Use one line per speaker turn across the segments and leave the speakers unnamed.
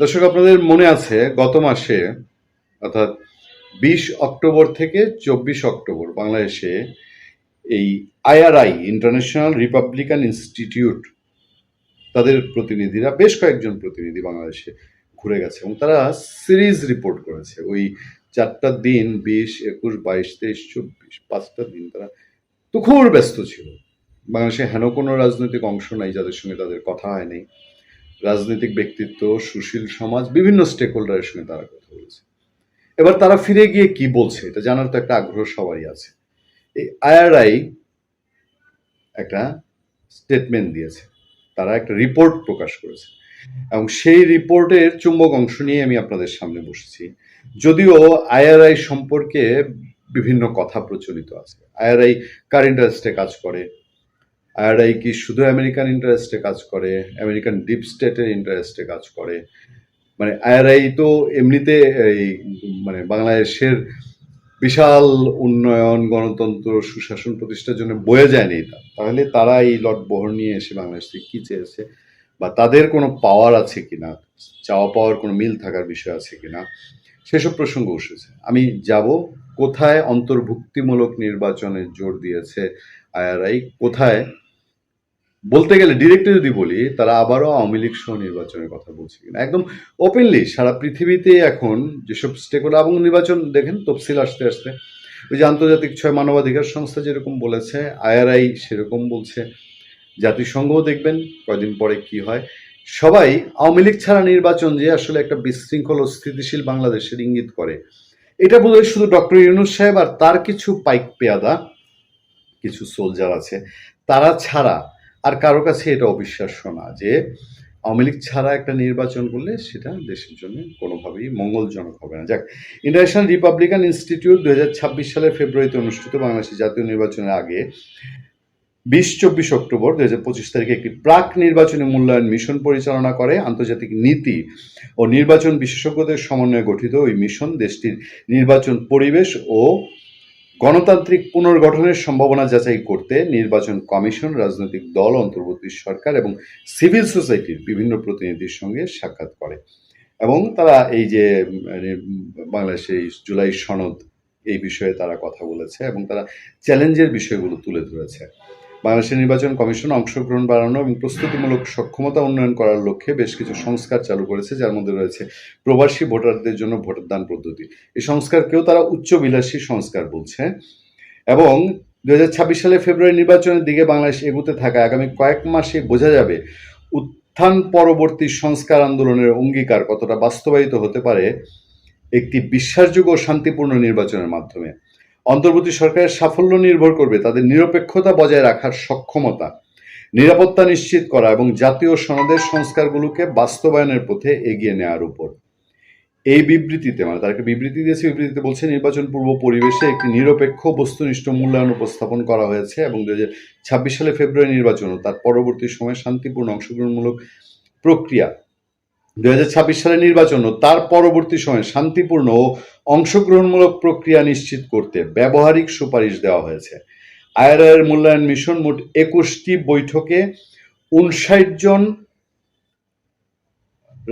দর্শক, আপনাদের মনে আছে গত মাসে, অর্থাৎ বিশ অক্টোবর থেকে চব্বিশ অক্টোবর বাংলাদেশে এই আইআরআই, ইন্টারন্যাশনাল রিপাবলিকান ইনস্টিটিউট, তাদের প্রতিনিধিরা, বেশ কয়েকজন প্রতিনিধি বাংলাদেশে ঘুরে গেছে এবং তারা সিরিজ রিপোর্ট করেছে। ওই চারটা দিন, বিশ, একুশ, বাইশ, তেইশ, চব্বিশ, পাঁচটা দিন তারা তুখুর ব্যস্ত ছিল। বাংলাদেশে হেন কোনো রাজনৈতিক অংশ নাই যাদের সঙ্গে তাদের কথা হয়নি রাজনৈতিক ব্যক্তিত্ব, সুশীল সমাজ, বিভিন্ন স্টেক হোল্ডারের সঙ্গে তারা কথা বলেছে। এবার তারা ফিরে গিয়ে কি বলছে, এটা জানার তো একটা আগ্রহ সবারই আছে। এই আইআরআই একটা স্টেটমেন্ট দিয়েছে। তারা একটা রিপোর্ট প্রকাশ করেছে। এবং সেই রিপোর্টের চুম্বক অংশ নিয়ে আমি আপনাদের সামনে বসেছি। যদিও আইআরআই সম্পর্কে বিভিন্ন কথা প্রচলিত আছে। আইআরআই কারেন্ট কাজ করে আইআরআই কি শুধু আমেরিকান ইন্টারেস্টে কাজ করে, আমেরিকান ডিপ স্টেটের ইন্টারেস্টে কাজ করে? মানে আইআরআই তো এমনিতে এই মানে বাংলাদেশের বিশাল উন্নয়ন, গণতন্ত্র, সুশাসন প্রতিষ্ঠার জন্য বয়ে যায়নি এটা। তাহলে তারা এই লট বহর নিয়ে এসে বাংলাদেশ কি চেয়েছে? বা তাদের কোনো পাওয়ার আছে কিনা? চাওয়া পাওয়ার কোনো মিল থাকার বিষয় আছে কিনা? সেসব প্রসঙ্গ উঠেছে। আমি যাব, কোথায় অন্তর্ভুক্তিমূলক নির্বাচনে জোর দিয়েছে আইআরআই? কোথায়? বলতে গেলে ডিরেক্টলি যদি বলি তারা আবারও আওয়ামী লীগ সহ নির্বাচনের কথা বলছে কিনা। একদম ওপেনলি সারা পৃথিবীতে এখন যেসব স্টেক এবং নির্বাচন দেখেন, তফসিল আসতে আসতে, ওই যে আন্তর্জাতিক ছয় মানবাধিকার সংস্থা যেরকম বলেছে আইআরআই সেরকম বলছে, জাতিসংঘও দেখবেন কয়দিন পরে কি হয়। সবাই আওয়ামী লীগ ছাড়া নির্বাচন যে আসলে একটা বিশৃঙ্খল ও স্থিতিশীল বাংলাদেশের ইঙ্গিত করে। এটা বোধহয় শুধু ডক্টর ইউনুস সাহেব আর তার কিছু পাইক পেয়াদা, কিছু সোলজার আছে, তারা ছাড়া আর কারও কাছে এটা অবিশ্বাস্য না যে আওয়ামী লীগ ছাড়া একটা নির্বাচন করলে সেটা দেশের জন্য কোনোভাবেই মঙ্গলজনক হবে না। যাক ইন্টারন্যাশনাল রিপাবলিকান ইনস্টিটিউট দুই হাজার ছাব্বিশ সালের ফেব্রুয়ারিতে অনুষ্ঠিত বাংলাদেশের জাতীয় নির্বাচনের আগে বিশ চব্বিশ অক্টোবর দু হাজার পঁচিশ তারিখে একটি প্রাক নির্বাচনী মূল্যায়ন মিশন পরিচালনা করে। আন্তর্জাতিক নীতি ও নির্বাচন বিশেষজ্ঞদের সমন্বয়ে গঠিত ওই মিশন দেশটির নির্বাচন পরিবেশ ও গণতান্ত্রিক পুনর্গঠনের সম্ভাবনা যাচাই করতে নির্বাচন কমিশন, রাজনৈতিক দল, অন্তর্বর্তী সরকার এবং সিভিল সোসাইটির বিভিন্ন প্রতিনিধির সঙ্গে সাক্ষাৎ করে। এবং তারা এই যে বাংলাদেশে জুলাই সনদ এই বিষয়ে তারা কথা বলেছে এবং তারা চ্যালেঞ্জের বিষয়গুলো তুলে ধরেছে। বাংলাদেশের নির্বাচন কমিশন অংশগ্রহণ বাড়ানো এবং প্রস্তুতিমূলক সক্ষমতা উন্নয়ন করার লক্ষ্যে বেশ কিছু সংস্কার চালু করেছে, যার মধ্যে রয়েছে প্রবাসী ভোটারদের জন্য ভোটদান পদ্ধতি। এই সংস্কারকেও তারা উচ্চবিলাসী সংস্কার বলছে। এবং দু হাজার ছাব্বিশ সালে ফেব্রুয়ারি নির্বাচনের দিকে বাংলাদেশ এগুতে থাকা আগামী কয়েক মাসে বোঝা যাবে উত্থান পরবর্তী সংস্কার আন্দোলনের অঙ্গীকার কতটা বাস্তবায়িত হতে পারে একটি বিশ্বাসযোগ্য শান্তিপূর্ণ নির্বাচনের মাধ্যমে। অন্তর্বর্তী সরকারের সাফল্য নির্ভর করবে তাদের নিরপেক্ষতা বজায় রাখার সক্ষমতা, নিরাপত্তা নিশ্চিত করা এবং জাতীয় সনদের সংস্কারগুলোকে বাস্তবায়নের পথে এগিয়ে নেওয়ার উপর। এই বিবৃতিতে মানে তার একটা বিবৃতি দিয়েছে বিবৃতিতে বলছে, নির্বাচন পূর্ব পরিবেশে একটি নিরপেক্ষ বস্তুনিষ্ঠ মূল্যায়ন উপস্থাপন করা হয়েছে এবং দু ছাব্বিশ সালে ফেব্রুয়ারি নির্বাচন ও তার পরবর্তী সময়ে শান্তিপূর্ণ অংশগ্রহণমূলক প্রক্রিয়া দুই হাজার ছাব্বিশ সালের নির্বাচন ও তার পরবর্তী সময়ে শান্তিপূর্ণ ও অংশগ্রহণমূলক প্রক্রিয়া নিশ্চিত করতে ব্যবহারিক সুপারিশ দেওয়া হয়েছে। আইআরআইয়ের মূল্যায়ন মিশন মোট একুশটি বৈঠকে উনষাট জন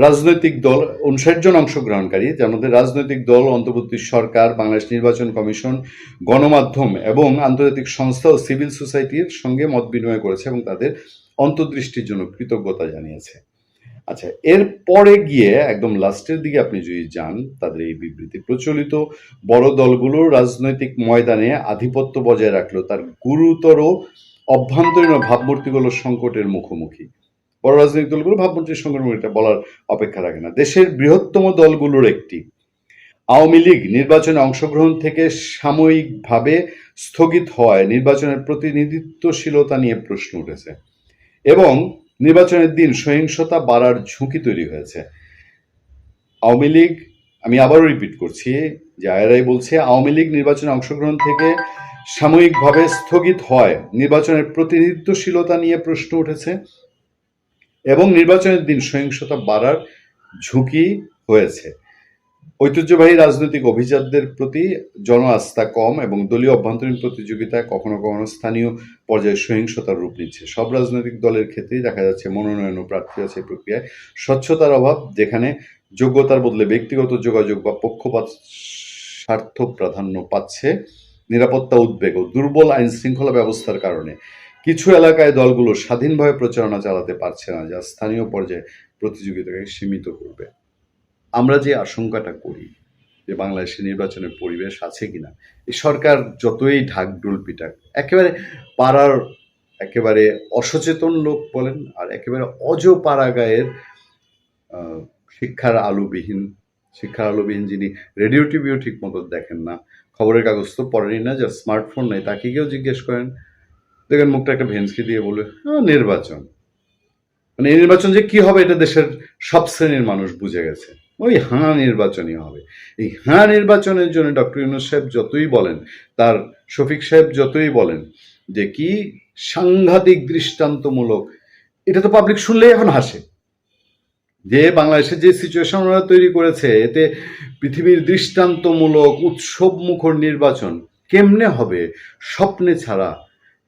রাজনৈতিক দল, উনষাট জন অংশগ্রহণকারী, যার মধ্যে রাজনৈতিক দল, অন্তর্বর্তী সরকার, বাংলাদেশ নির্বাচন কমিশন, গণমাধ্যম এবং আন্তর্জাতিক সংস্থা ও সিভিল সোসাইটির সঙ্গে মত বিনিময় করেছে এবং তাদের অন্তর্দৃষ্টির জন্য কৃতজ্ঞতা জানিয়েছে। আচ্ছা এর পরে গিয়ে একদম লাস্টের দিকে আপনি যদি যান, তাদের এই বিবৃতি প্রচলিত, বড় দলগুলোর রাজনৈতিক ময়দানে আধিপত্য বজায় রাখলেও তার গুরুতর অভ্যন্তরীণ ভাবমূর্তিগুলো সংকটের মুখোমুখি। বড় রাজনৈতিক দলগুলো ভাবমূর্তির সংকট এটা বলার অপেক্ষা রাখে না। দেশের বৃহত্তম দলগুলোর একটি। আওয়ামী লীগ নির্বাচনে অংশগ্রহণ থেকে সাময়িকভাবে স্থগিত হওয়ায় নির্বাচনের প্রতিনিধিত্বশীলতা নিয়ে প্রশ্ন উঠেছে। এবং নির্বাচনের দিন সহিংসতা বাড়ার ঝুঁকি তৈরি হয়েছে। আওয়ামী লীগ, আমি আবারও রিপিট করছি, যে আয়রাই বলছে আওয়ামী লীগ নির্বাচনে অংশগ্রহণ থেকে সাময়িকভাবে স্থগিত হয়। নির্বাচনের প্রতিনিধিত্বশীলতা নিয়ে প্রশ্ন উঠেছে এবং নির্বাচনের দিন সহিংসতা বাড়ার ঝুঁকি হয়েছে। ঐতিহ্যবাহী রাজনৈতিক অভিজাতদের প্রতি জন আস্থা কম এবং দলীয় অভ্যন্তরীণ প্রতিযোগিতায় কখনো কখনো স্থানীয় পর্যায়ে সহিংসতার রূপ নিচ্ছে। সব রাজনৈতিক দলের ক্ষেত্রেই দেখা যাচ্ছে মনোনয়ন ও প্রার্থী আছে প্রক্রিয়ায়। স্বচ্ছতার অভাব, যেখানে যোগ্যতার বদলে ব্যক্তিগত যোগাযোগ বা পক্ষপাত স্বার্থ প্রাধান্য পাচ্ছে, নিরাপত্তা উদ্বেগ ও দুর্বল আইন শৃঙ্খলা ব্যবস্থার কারণে। কিছু এলাকায় দলগুলো স্বাধীনভাবে প্রচারণা চালাতে পারছে না, যা স্থানীয় পর্যায়ে প্রতিযোগিতাকে সীমিত করবে। আমরা যে আশঙ্কাটা করি যে বাংলাদেশে নির্বাচনের পরিবেশ আছে কিনা এই সরকার যতই ঢাকঢোল পিটাক একেবারে পাড়ার একেবারে অসচেতন লোক বলেন আর একেবারে অজ পাড়াগায়ের শিক্ষার আলোবিহীন শিক্ষার আলোবিহীন যিনি রেডিও টিভিও ঠিক মতো দেখেন না খবরের কাগজ তো পড়েনি না যার স্মার্টফোন নেই তাকে কেউ জিজ্ঞেস করেন দেখেন মুখটা একটা ভেন্সকে দিয়ে বলে "আহ, নির্বাচন। মানে নির্বাচন যে কি হবে এটা দেশের সব শ্রেণির মানুষ বুঝে গেছে। ওই হাঁ নির্বাচনই হবে। এই হাঁ নির্বাচনের জন্য ডক্টর ইউনুস সাহেব যতই বলেন, তার শফিক সাহেব যতই বলেন যে কি সাংঘাতিক দৃষ্টান্তমূলক, এটা তো পাবলিক শুনলেই এখন হাসে। যে বাংলাদেশের যে সিচুয়েশন ওরা তৈরি করেছে, এতে পৃথিবীর দৃষ্টান্তমূলক উৎসব মুখর নির্বাচন কেমনে হবে স্বপ্নে ছাড়া?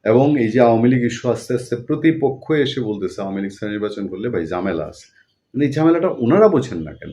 এবং এই যে আওয়ামী লীগ ইস্যু আস্তে আস্তে প্রতিপক্ষ এসে বলতেছে, আওয়ামী লীগ নির্বাচন করলে ভাই ঝামেলা আছে। মানে এই ঝামেলাটা ওনারা বোঝেন না কেন?